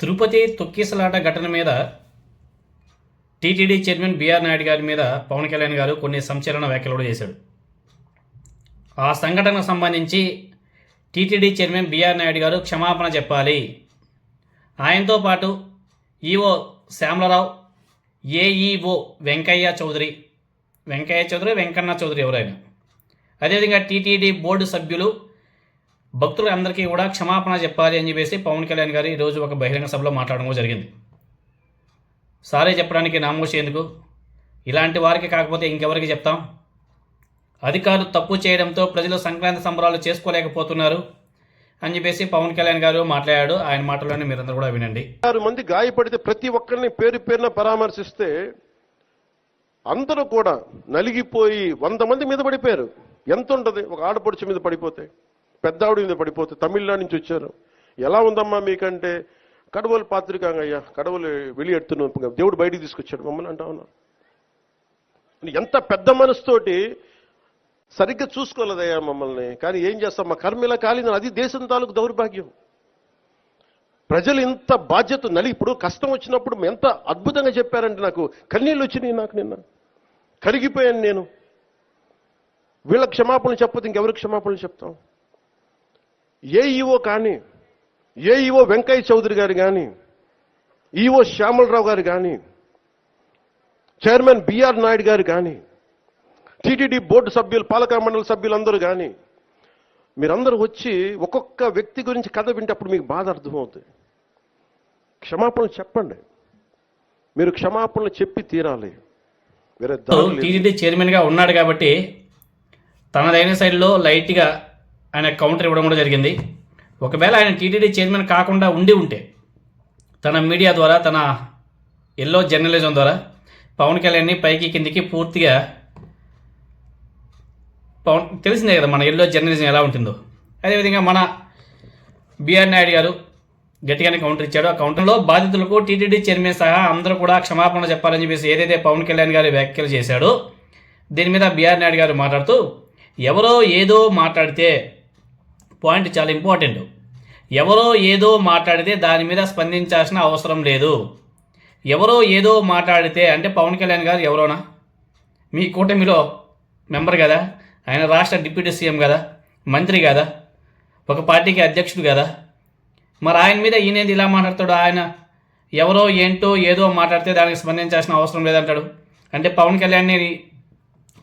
తిరుపతి తొక్కిసలాట ఘటన మీద టీటీడీ చైర్మన్ బీఆర్ నాయుడు గారి మీద పవన్ కళ్యాణ్ గారు కొన్ని సంచలన వ్యాఖ్యలు కూడా చేశాడు. ఆ సంఘటనకు సంబంధించి టీటీడీ చైర్మన్ బీఆర్ నాయుడు గారు క్షమాపణ చెప్పాలి. ఆయనతో పాటు ఈఓ శ్యామలరావు ఏఈఓ వెంకయ్య చౌదరి వెంకయ్య చౌదరి వెంకన్న చౌదరి ఎవరైనా. అదేవిధంగా టీటీడీ బోర్డు సభ్యులు భక్తులు అందరికీ కూడా క్షమాపణ చెప్పాలి అని చెప్పేసి పవన్ కళ్యాణ్ గారు ఈరోజు ఒక బహిరంగ సభలో మాట్లాడడం జరిగింది. సారీ చెప్పడానికి నామోషి ఎందుకు ఇలాంటి వారికి కాకపోతే ఇంకెవరికి చెప్తాం? అధికారులు తప్పు చేయడంతో ప్రజలు సంక్రాంతి సంబరాలు చేసుకోలేకపోతున్నారు అని చెప్పేసి పవన్ కళ్యాణ్ గారు మాట్లాడాడు. ఆయన మాటలోనే మీరందరూ కూడా వినండి. ఆరు మంది గాయపడితే ప్రతి ఒక్కరిని పేరు పేరున పరామర్శిస్తే అందరూ కూడా నలిగిపోయి వంద మంది మీద పడిపోయారు. ఎంత ఉంటుంది? ఒక ఆడపడుచు మీద పడిపోతే. పెద్ద ఆవిడ మీద పడిపోతే తమిళనాడు నుంచి వచ్చారు. ఎలా ఉందమ్మా మీకంటే? కడవలు పాత్రికాంగ అయ్యా కడవలు వెళ్ళి ఎడుతున్నాం దేవుడు బయటికి తీసుకొచ్చాడు. మమ్మల్ని అంటా ఉన్నా ఎంత పెద్ద మనసుతోటి సరిగ్గా చూసుకోలేదయ్యా మమ్మల్ని. కానీ ఏం చేస్తాం? మా కర్మ ఇలా అది దేశం తాలూకు దౌర్భాగ్యం. ప్రజలు ఇంత బాధ్యత నలి ఇప్పుడు కష్టం వచ్చినప్పుడు ఎంత అద్భుతంగా చెప్పారంటే నాకు కన్నీళ్ళు వచ్చినాయి నాకు నిన్న. కరిగిపోయాను నేను. వీళ్ళ క్షమాపణలు చెప్పదు ఇంకెవరికి క్షమాపణలు చెప్తాం? ఏ ఈవో కానీ ఏ ఈవో వెంకయ్య చౌదరి గారు కానీ ఈవో శ్యామలరావు గారు కానీ చైర్మన్ బిఆర్ నాయుడు గారు కానీ టీటీడీ బోర్డు సభ్యులు పాలక మండలి సభ్యులందరూ కానీ మీరందరూ వచ్చి ఒక్కొక్క వ్యక్తి గురించి కథ వింటే అప్పుడు మీకు బాధ అర్థమవుతుంది. క్షమాపణలు చెప్పండి. మీరు క్షమాపణలు చెప్పి తీరాలి. వేరే. టీటీడీ చైర్మన్గా ఉన్నాడు కాబట్టి తనదైన సైడ్లో లైట్గా ఆయన కౌంటర్ ఇవ్వడం కూడా జరిగింది. ఒకవేళ ఆయన టీటీడీ చైర్మన్ కాకుండా ఉండి ఉంటే తన మీడియా ద్వారా తన ఎల్లో జర్నలిజం ద్వారా పవన్ కళ్యాణ్ని పైకి కిందికి పూర్తిగా పవన్ తెలిసిందే కదా మన ఎల్లో జర్నలిజం ఎలా ఉంటుందో. అదేవిధంగా మన బిఆర్ నాయుడు గారు గట్టిగానే కౌంటర్ ఇచ్చాడు. ఆ కౌంటర్లో బాధితులకు టీటీడీ చైర్మన్ సహా అందరూ కూడా క్షమాపణ చెప్పాలని చెప్పేసి ఏదైతే పవన్ కళ్యాణ్ గారు వ్యాఖ్యలు చేశాడో దీని మీద బిఆర్ నాయుడు గారు మాట్లాడుతూ ఎవరో ఏదో మాట్లాడితే పాయింట్ చాలా ఇంపార్టెంట్. ఎవరో ఏదో మాట్లాడితే దాని మీద స్పందించాల్సిన అవసరం లేదు. ఎవరో ఏదో మాట్లాడితే అంటే పవన్ కళ్యాణ్ గారు ఎవరోనా? మీ కూటమిలో మెంబర్ కదా. ఆయన రాష్ట్ర డిప్యూటీ సీఎం కదా. మంత్రి కదా. ఒక పార్టీకి అధ్యక్షుడు కదా. మరి ఆయన మీద ఈయనేది ఇలా మాట్లాడతాడు? ఆయన ఎవరో ఏంటో ఏదో మాట్లాడితే దానికి స్పందించాల్సిన అవసరం లేదంటాడు. అంటే పవన్ కళ్యాణ్ని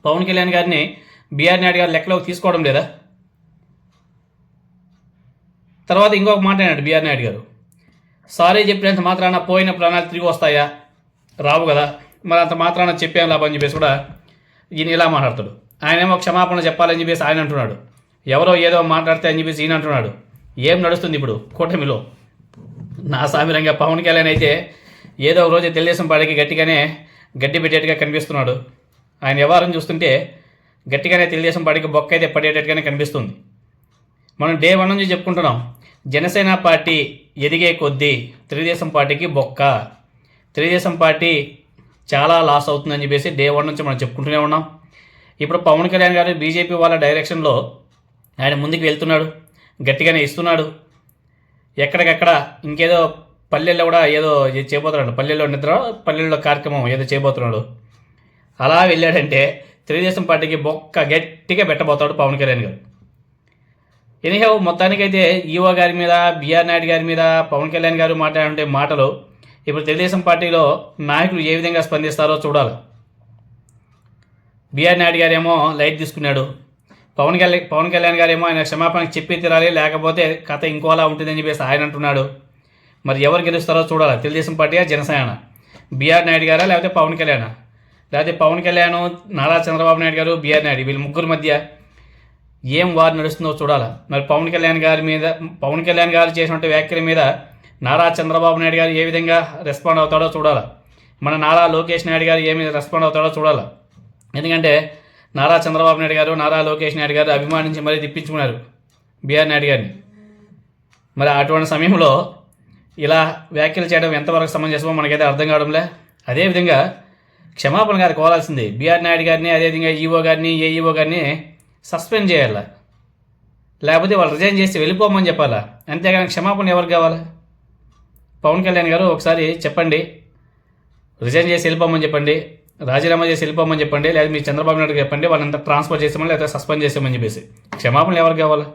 పవన్ కళ్యాణ్ గారిని బీఆర్ నాయుడు గారు లెక్కలోకి తీసుకోవడం లేదా? తర్వాత ఇంకొక మాట అన్నాడు బీఆర్ నాయుడు గారు. సారీ చెప్పినంత మాత్రాన పోయిన ప్రాణాలు తిరిగి వస్తాయా? రావు కదా. మరి అంత మాత్రాన చెప్పాం లాభం? అని చెప్పేసి కూడా ఈయన ఇలా మాట్లాడతాడు. ఆయనేమో క్షమాపణ చెప్పాలని చెప్పేసి ఆయన అంటున్నాడు. ఎవరో ఏదో మాట్లాడితే అని చెప్పేసి ఈయన అంటున్నాడు. ఏం నడుస్తుంది ఇప్పుడు కూటమిలో? నా సామిరంగా పవన్ కళ్యాణ్ అయితే ఏదో ఒక రోజు తెలుగుదేశం పార్టీకి గట్టిగానే గడ్డి పెట్టేట్టుగా కనిపిస్తున్నాడు. ఆయన వ్యవహారం చూస్తుంటే గట్టిగానే తెలుగుదేశం పార్టీకి బొక్క అయితే పడేటట్టుగానే కనిపిస్తుంది. మనం డే వన్ నుంచి చెప్పుకుంటున్నాం. జనసేన పార్టీ ఎదిగే కొద్దీ తెలుగుదేశం పార్టీకి బొక్క. తెలుగుదేశం పార్టీ చాలా లాస్ అవుతుందని చెప్పేసి డే వన్ నుంచి మనం చెప్పుకుంటూనే ఉన్నాం. ఇప్పుడు పవన్ కళ్యాణ్ గారు బీజేపీ వాళ్ళ డైరెక్షన్లో ఆయన ముందుకు వెళ్తున్నాడు గట్టిగానే ఇస్తున్నాడు. ఎక్కడికక్కడ ఇంకేదో పల్లెల్లో కూడా ఏదో చేయబోతున్నాడు పల్లెల్లో నిద్ర పల్లెల్లో కార్యక్రమం ఏదో చేయబోతున్నాడు. అలా వెళ్ళాడంటే తెలుగుదేశం పార్టీకి బొక్క గట్టిగా పెట్టబోతాడు పవన్ కళ్యాణ్ గారు. ఎనీహౌ మొత్తానికైతే ఈవో గారి మీద బిఆర్ నాయుడు గారి మీద పవన్ కళ్యాణ్ గారు మాట్లాడే మాటలు ఇప్పుడు తెలుగుదేశం పార్టీలో నాయకులు ఏ విధంగా స్పందిస్తారో చూడాలి. బిఆర్ నాయుడు గారేమో లైట్ తీసుకున్నాడు. పవన్ కళ్యాణ్ పవన్ కళ్యాణ్ గారేమో ఆయన క్షమాపణ చెప్పి తీరాలి లేకపోతే కథ ఇంకోలా ఉంటుందని చెప్పేసి ఆయన అంటున్నాడు. మరి ఎవరు గెలుస్తారో చూడాలి తెలుగుదేశం పార్టీయా జనసేన బీఆర్ నాయుడు గారా లేకపోతే పవన్ కళ్యాణ్? లేకపోతే పవన్ కళ్యాణ్ నారా చంద్రబాబు నాయుడు గారు బీఆర్ నాయుడు వీళ్ళ ముగ్గురు మధ్య ఏం వారు నడుస్తుందో చూడాలి. మరి పవన్ కళ్యాణ్ గారి మీద పవన్ కళ్యాణ్ గారు చేసినటువంటి వ్యాఖ్యల మీద నారా చంద్రబాబు నాయుడు గారు ఏ విధంగా రెస్పాండ్ అవుతాడో చూడాలి. మన నారా లోకేష్ నాయుడు గారు ఏమి రెస్పాండ్ అవుతాడో చూడాలి. ఎందుకంటే నారా చంద్రబాబు నాయుడు గారు నారా లోకేష్ నాయుడు గారు అభిమానించి మరీ తిప్పించుకున్నారు బీఆర్ నాయుడు గారిని. మరి అటువంటి సమయంలో ఇలా వ్యాఖ్యలు చేయడం ఎంతవరకు సమంజసమో మనకైతే అర్థం కావడంలే. అదేవిధంగా క్షమాపణ గారు కోరాల్సింది బీఆర్ నాయుడు గారిని అదేవిధంగా ఈఓ గారిని ఏఈఓ గారిని సస్పెండ్ చేయాలా? లేకపోతే వాళ్ళు రిజైన్ చేసి వెళ్ళిపోమని చెప్పాలా? అంతేగాని క్షమాపణ ఎవరికి కావాలా? పవన్ కళ్యాణ్ గారు ఒకసారి చెప్పండి. రిజైన్ చేసి వెళ్ళిపోమని చెప్పండి. రాజీనామా చేసి వెళ్ళిపోమని చెప్పండి. లేదా మీ చంద్రబాబు నాయుడు చెప్పండి. వాళ్ళంతా ట్రాన్స్ఫర్ చేసామని లేదా సస్పెండ్ చేసామని చెప్పేసి. క్షమాపణలు ఎవరికి కావాలా?